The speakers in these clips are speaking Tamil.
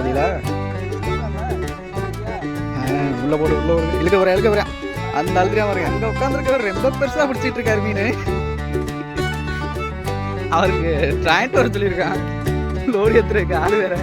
பார்த்தீங்களா உள்ள போடு உள்ள போடு. இழுக்க போறேன் இழுக்க போறேன் அந்த அழுதுரியா பாருங்க. அங்க உட்காந்துருக்கவர் ரொம்ப பெருசா பிடிச்சிட்டு இருக்காரு மீன். அவருக்கு ட்ராயிண்ட் வர சொல்லியிருக்கான். லோரி எடுத்துருக்கு ஆளு வேற.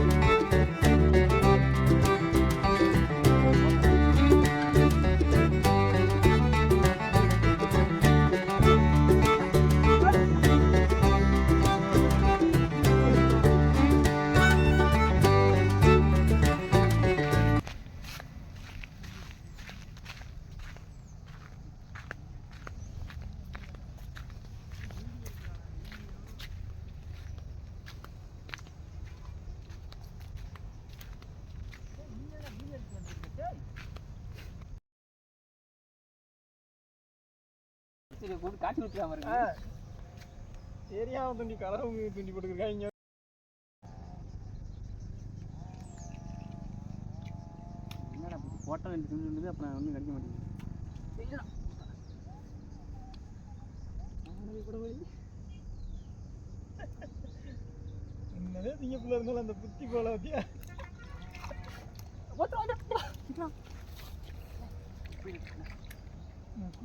காட்சி விட்டுறாம இருக்கு. சரியா துண்டி கலரவு துண்டி போட்டுருக்காங்க என்னடா போட்டோ ரெண்டு துணி இருந்தது அப்புறம் ஒன்றும் கிடைக்க மாட்டேங்குது. என்னதே திங்கப்புல இருந்தாலும் அந்த புத்தி போல பத்தியா?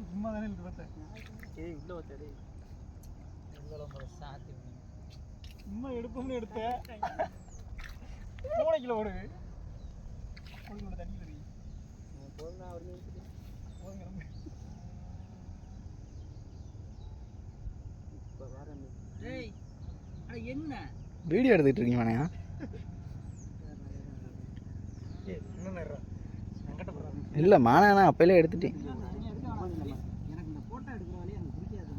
சும்மா தானே இருக்கு பார்த்தேன். ஏய் உள்ள வச்சாடே சாத்தி சும்மா எடுப்போம்னு எடுத்தேன். மூணு கிலோ ஓடு மூணு கிலோ தண்ணி தெரியும் போதும் அவர் போதுங்க நம்ம இப்போ வேற ஏய் என்ன? வீடியோ எடுத்துட்டு இருக்கீங்க போடுறாங்க இல்லை மானா அப்பயிலே எடுத்துட்டேன் எனக்கு இந்த போட்டோ எடுக்கிற வழி எனக்கு பிடிக்காது இல்லை வீடியோ மனையா போட்டோ எடுக்கல யூடியூப்ல வந்துடும் மனையா யூடியூபர் இல்லையா பெரிய யூடியூபர் பெரிய மாதிரியா பெரிய யூடியூபரா அப்புறம்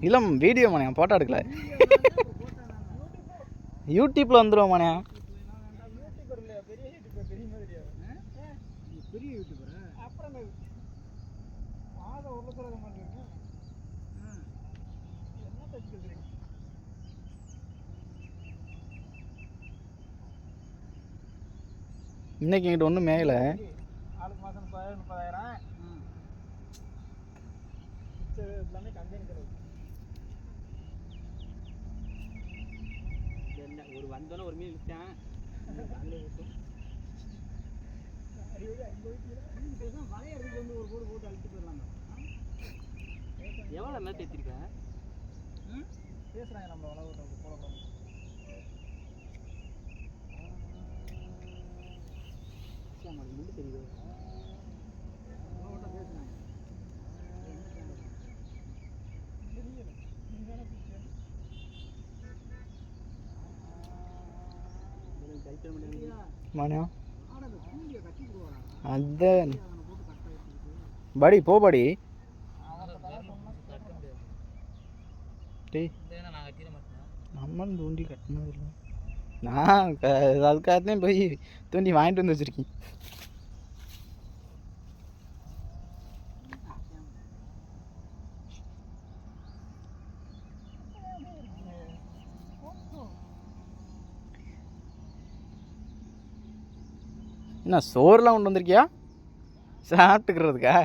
மாதம் ஒரு லட்சம் ரூபாய் மாட்டேங்க என்ன தச்சு வைக்கிறீங்க இன்னைக்கு என்கிட்ட ஒன்றும் மேயல. ஆளுக்கு மாதம் முப்பதாயிரம். எல்லாமே கம்பெனி செலவு இல்லை ஒரு வந்தோன்னே ஒரு மீன் கிலோ வலைய எடுத்து வந்து ஒரு போடு போட்டு அழுத்து போயிடலாம் எவ்வளோ மேலே ஏற்றிருக்க பேசுகிறாங்க நம்மள வளவு போல போல முள்ளு தெரியுது பேசுகிறாங்க தெரியல நீ தானே பிடிச்ச கைத்தல் பண்ணி மனையா ஆட அந்த தூண்டியை கட்டி விடுவாரா அந்த அவனை போட்டு கட்ட வச்சுக்கிட்டு படி போ படி. நம்மளும் தூண்டி கட்டினது இல்லை. நான் அதுக்காகத்தான் போய் தூண்டி வாங்கிட்டு வந்து வச்சுருக்கேன். என்ன சோறுலாம் கொண்டு வந்திருக்கியா? சாப்பிட்டுக்கிறதுக்கா?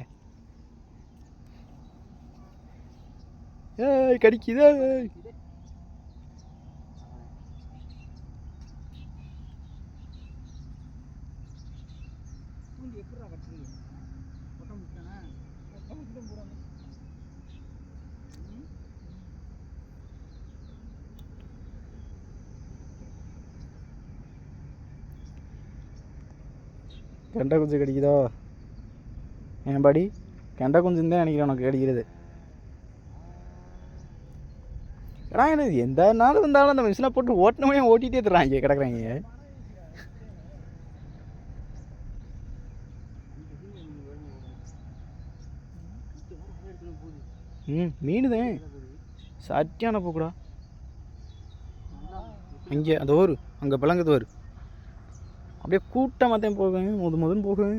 ஏய் கடிக்குதே கெண்டை குஞ்சு கிடைக்குதோ? என் பாடி? கெண்டை குஞ்சுன்னு தான் நினைக்கிறேன் உனக்கு கிடைக்கிறது. ஏன்னா எனக்கு எந்த நாள் வந்தாலும் அந்த மிஷினை போட்டு ஓட்டினவனே ஓட்டிகிட்டே தர்றாங்க கிடக்குறாங்க. ம் மீன் தான். சட்டியான போக்குடா. அங்கே அது ஒரு அங்கே பிளங்குது ஒரு. அப்படியே கூட்டமாக தான் போகுங்க முது முதன் போகுங்க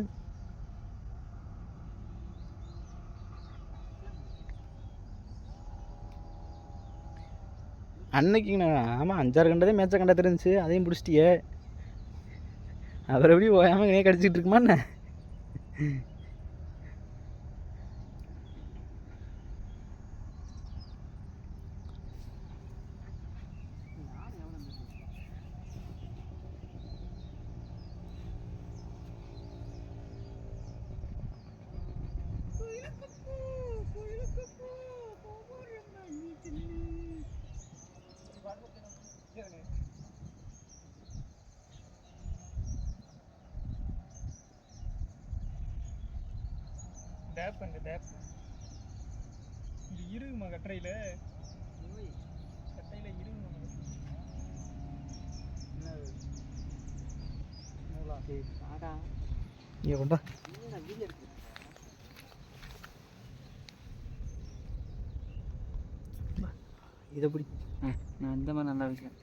அன்னைக்குங்கண்ணா ஆமாம் அஞ்சாறு கண்டதே மேட்ச கண்டா தெரிஞ்சுச்சு அதையும் பிடிச்சிட்டியே. அப்புறம் எப்படி ஓயாமல் கடிச்சிக்கிட்டு இருக்குமா என்ன? டேப் அங்கே டேப் இது இருக்குமா கட்டுரையில் கட்டையில் இருக்குமா ஆடா இங்கே கொண்டா. வீடியோ எடுத்து இதை பிடி. நான் இந்த மாதிரி நல்லா வைக்கிறேன்.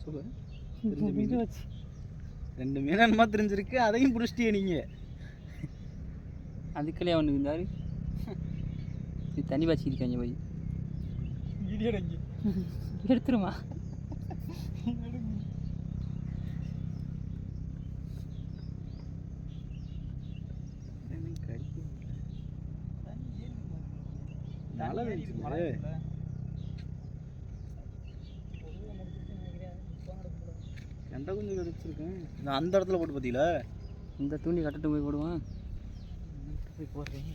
முடிஞ்சு சொல்லுவேன் ரெண்டு மீன் என்னமா தெரிஞ்சிருக்கு அதையும் பிடிச்சிட்டியே நீங்கள் அதுக்குள்ளே அவனுக்கு இருந்தாரு. இது தண்ணி பாய்ச்சிருக்காங்க போய். வீடியோ எடுங்க எடுத்துருமா மழை பெஞ்சுது. கெண்டை குஞ்சு கடிச்சிருக்கேன். நான் அந்த இடத்துல போட்டு பார்த்தீங்களா இந்த தூண்டி கட்டட்டு போய் போடுவான். போய் போடுறேன்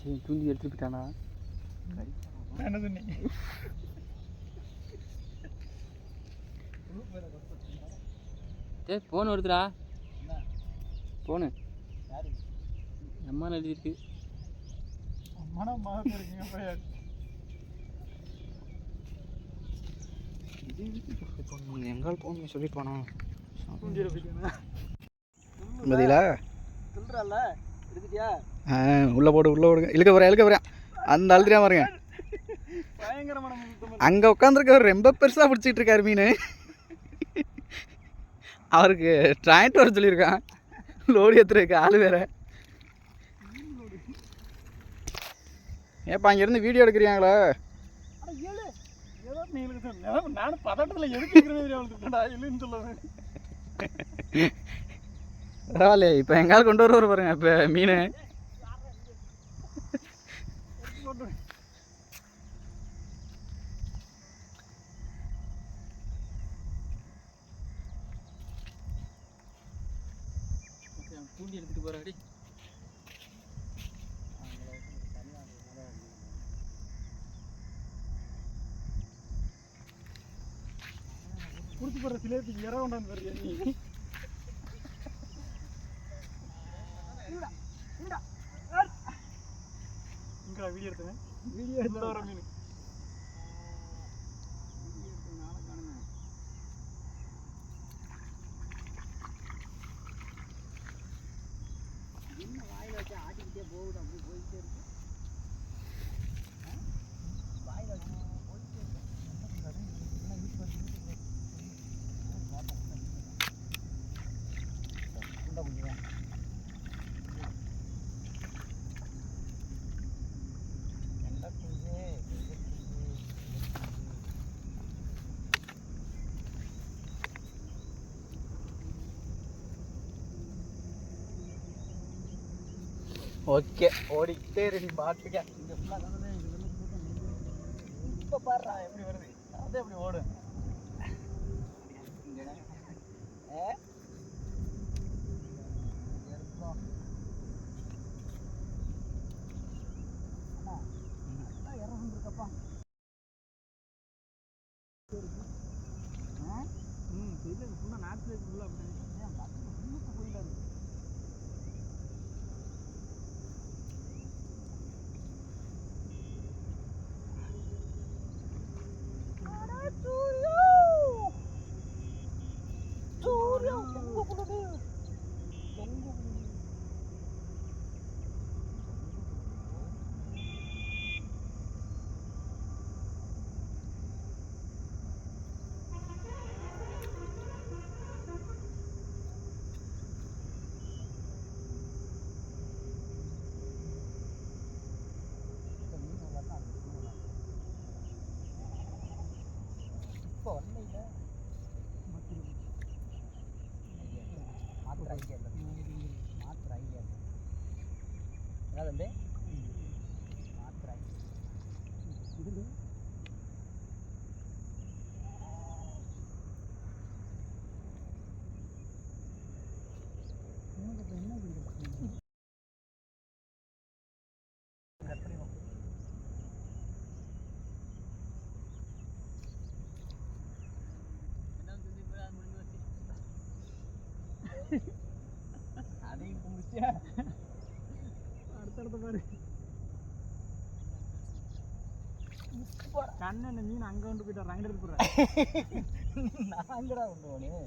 சரி தூண்டி எடுத்துட்டு போயிட்டானா? டேய் ஃபோன் வருதுடா. ஃபோனு யாரு? அம்மா எழுதிருக்கு எங்கால் போகணும் சொல்லிட்டு போனோம் பார்த்தீங்களா உள்ளே போடு உள்ளே போடுங்க. இழுக்க போகிறேன் இழுக்க போகிறேன் அந்த அழுத்திரியா பாருங்க. அங்கே உட்காந்துருக்கவர் ரொம்ப பெருசாக பிடிச்சிட்டு இருக்காரு மீன். அவருக்கு ட்ராயிண்ட் வர சொல்லியிருக்கான். லோடு ஏற்றுறதுக்கு ஆள் வேற. ஏப்பா அங்கேருந்து வீடியோ சொன்னேன் நானும் பதட்டத்தில் இல்லைன்னு சொல்லுவேன். பரவாயில்ல இப்போ எங்கால் கொண்டு வருவார் பாருங்க இப்போ மீன். தூண்டி எடுத்துட்டு போகிறாடி குடிச்சு போடுற சிலேபிக்கு இற கொண்டாந்து வர்றியா நீ இங்கடா வீடியோ எடுத்தேன். வீடியோ எடுத்து வர மீன். ஓகே ஓடிக்கிட்டே ரெடி பாட்டுக்க. இப்போ பாடுறா எப்படி வருது? அதே எப்படி ஓடும்? இப்போ வரல இல்லை மாத்திரை ஐடியா இல்லை மாத்திரை ஐடியா இல்லை என்ன தம்பி மாத்திரை இது அதையும் கும்பிச்சியா அடுத்தடுத்த பாரு கண்ணன் மீன் அங்க கொண்டு போயிட்டு அங்க எடுத்து நாங்கடா கொண்டு போனேன்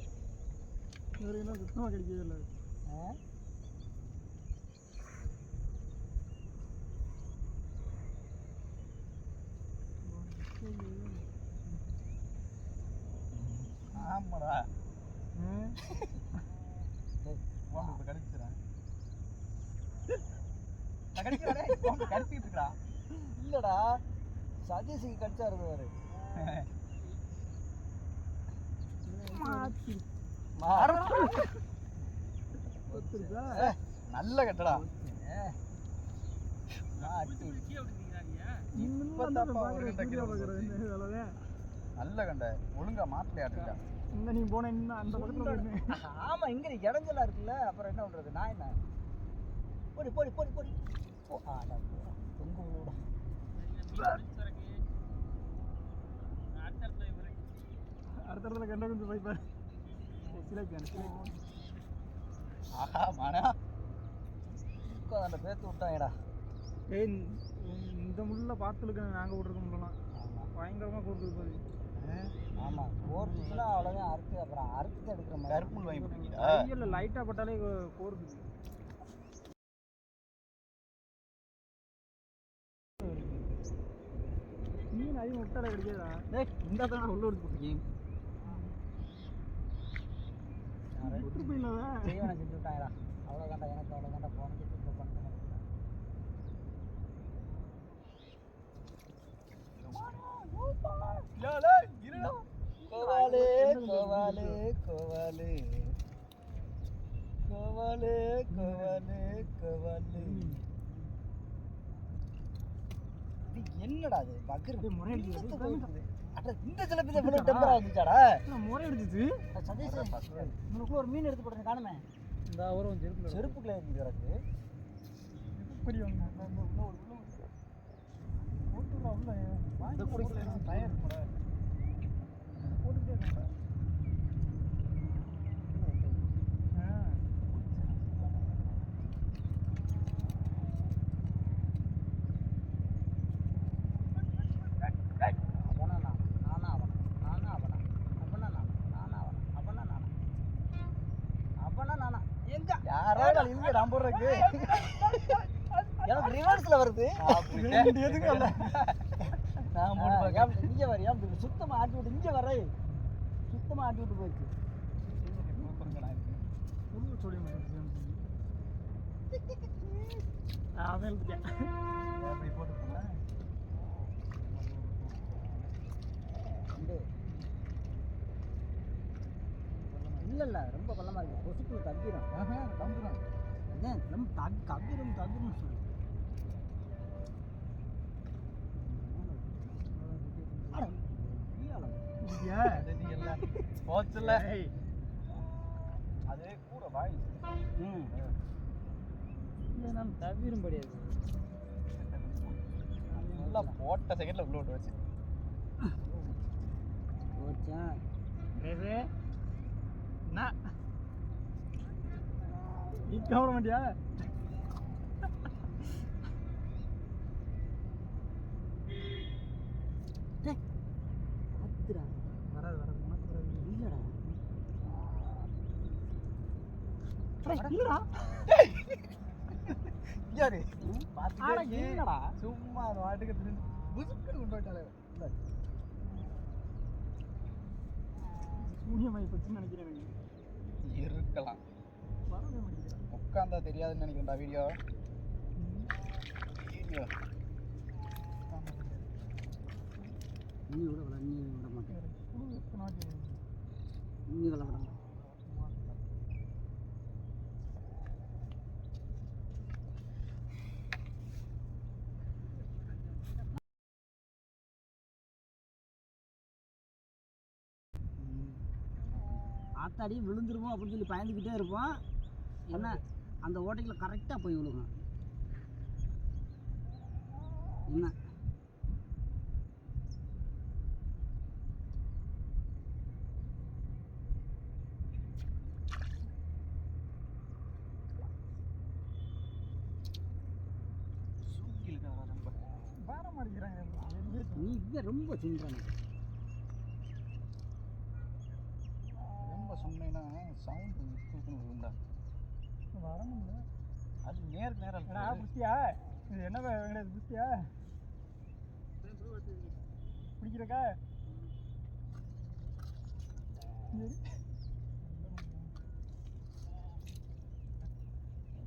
கிலோ சுத்தமாக கிடைக்கவே இல்லை. ஆமாடா. கடிச்சிடறேன் கடிச்சிட்டு இருக்கா இல்லடா. சதீஷுக்கு கடிச்சாரு பாரு. கொத்துருச்சா நல்ல கட்டடா. நல்ல கண்ட. ஒழுங்கா மாத்தலையாட்டுக்கா இந்த நீ போன இன்னும் அந்த பக்கத்துல ஆமா இங்க இடஞ்சலா இருக்குல்ல அப்புறம் என்ன பண்றது? நான் என்ன? போடி போடி போடி போடி. போ ஆடா போ. தொங்கு அடுத்த இடத்துல கண்ட கொஞ்சம் போய் பாரு. சிலைக்கான சிலை ஆஹா மனா அந்த பேத்து விட்டாங்கடா. ஏய் இந்த முள்ள பார்த்துலுக்கு நாங்கள் விட்ருக்க முடியலாம் ஆமா. பயங்கரமாக கொடுக்குது பாரு. ஆமா. கோர்த்துச்சுன்னா அவ்வளோதான் அறுத்து அப்புறம் அறுத்து எடுக்கிற மாதிரி. கருப்புள் வாங்கி போட்டீங்களா? கையில் லைட்டாக பட்டாலே கோருக்குது மீன் அதிகம் விட்டாலே கிடைக்காதா? டேய் இந்த தான் உள்ள எடுத்து போட்டீங்க செய்வனை செஞ்சு விட்டாங்கடா அவ்வளோதான்டா எனக்கு அவ்வளோதான்டா போனது இப்போ பண்ணிட்டு கோவாலே கோவாலே கோவாலே. கோவாலே கோவாலே கோவாலே. இது என்னடா அது அப்படியே முறை இந்த சிலப்பி இவ்வளோ டெம்பரா வந்துச்சாடா முறை அடிச்சிச்சு சதீஷ் உனக்கு ஒரு மீன் எடுத்து போட்டு காணுமே இந்த ஒரு செருப்பு செருப்புக்குள்ள இருந்து கிடக்கு பெரிய போட்டுடா உள்ள இந்த குடிக்கல டயர் கூட போட்டுட்டே இருக்கா அவனா நான் நானா அவனா நானா அவனா அவனா நானா நானா அவனா அவனா நானா அவனா நானா யாராவது இங்க நான் போடுறதுக்கு. எனக்கு ரிவர்ஸ்ல வருது. ரெண்டு எதுக்கும் இல்ல. நான் போட்டு பார்க்க இங்க வர ஏன் இப்படி சுத்தமா ஆட்டி விட்டு இங்க வர சுத்தமா ஆட்டி விட்டு போயிடுச்சு. சொல்லி அவன் போட்டு இல்ல இல்ல ரொம்ப பள்ளமா இருக்கு. கொசுக்குள்ள தப்பிடும் தம்பிடும் அதான் ரொம்ப தக் கவ்விடும் தப்பிடும் சொல்லு. போச்சுல்ல. அதே கூட வாய் ம். இல்லை நான் தவிரும்படி அது. நல்லா போட்ட செகண்ட்ல உள்ள விட்டு வச்சு. போச்சா? வராது வராது. உனக்கு வராது. இல்லடா. இல்லடா. யாரு? ஆனா என்னடா? சும்மா அது வாட்டுக்கு புசுக்குன்னு கொண்டு போயிட்டாலே. சூனியமாயி போச்சுன்னு நினைக்கிறேன். இருக்கலாம். உட்காந்தா தெரியாதுன்னு நினைக்கிறேன்டா வீடியோ வீடியோ நீ விட விட மாட்டேன். விட முன்னாடி விழுந்துருவோம் அப்படின்னு சொல்லி பயந்துக்கிட்டே இருப்போம். என்ன அந்த ஓட்டையில் கரெக்டாக போய் விழுகும். என்ன நீ இங்கே ரொம்ப சின்ன பிடிக்கிறக்கா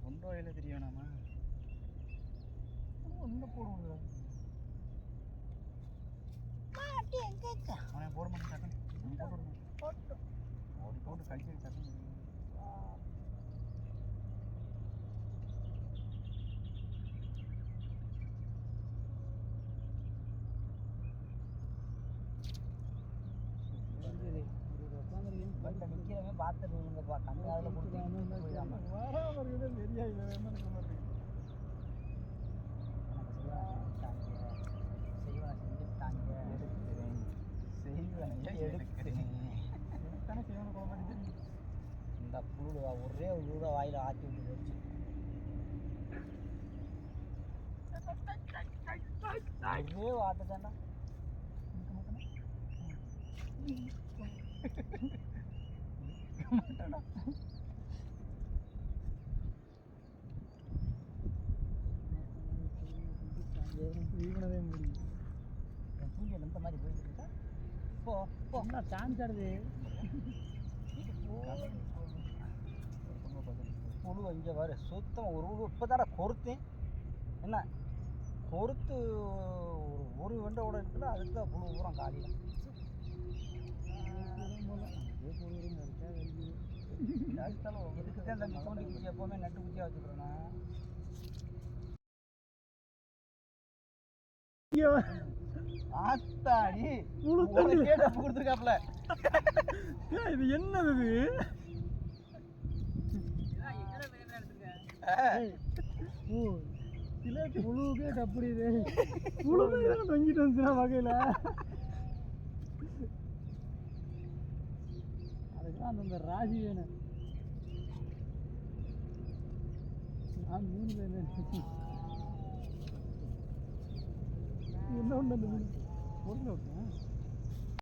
ஒன்றோ வேலை தெரிய வேணாமா ஒன்றும் போடுவோங்க அவனை போட மாட்டேன் போட்டு போட்டு. கழிச்சு டக்குன்னு பார்த்துட்டு விழுங்கப்பா கண்ணு அதில் கொடுத்து போயிடாம. செய்வனை செஞ்சுட்டாங்க. செய்வனை. எடுக்கிறேன். தானே செய்யணும் போக மாட்டேங்குது இந்த புழு ஒரே புழுவை வாயில ஆட்டி விட்டு போச்சு. ஒரே வாட்டு ஈவனதே முடியும் என் தூண்டில் இந்த மாதிரி போயிட்டு இருக்கா? போ போ. என்ன டான்ஸ் ஆடுது புழு இங்கே வரு சுத்தம் ஒரு இப்போ தானே கொறுத்தேன் என்ன? கொறுத்து ஒரு ஒரு வெண்டை கூட இருக்குல்ல அதுக்கு தான் புழு பூரா காலியில் இதுக்கு தான் இந்த தோண்டி குச்சி எப்போவுமே நட்டு குச்சியாக வச்சுக்கிறேன்னா ஆத்தாடி. கொடுத்துருக்காப்ல இது என்னது இது? புழுவுக்கே டப்புடியுது புழு தொங்கிட்டு வந்துச்சுன்னா வகையில். அதுக்கெல்லாம் அந்த ராசி வேணும். நான் வேணும் என்ன ஒன்று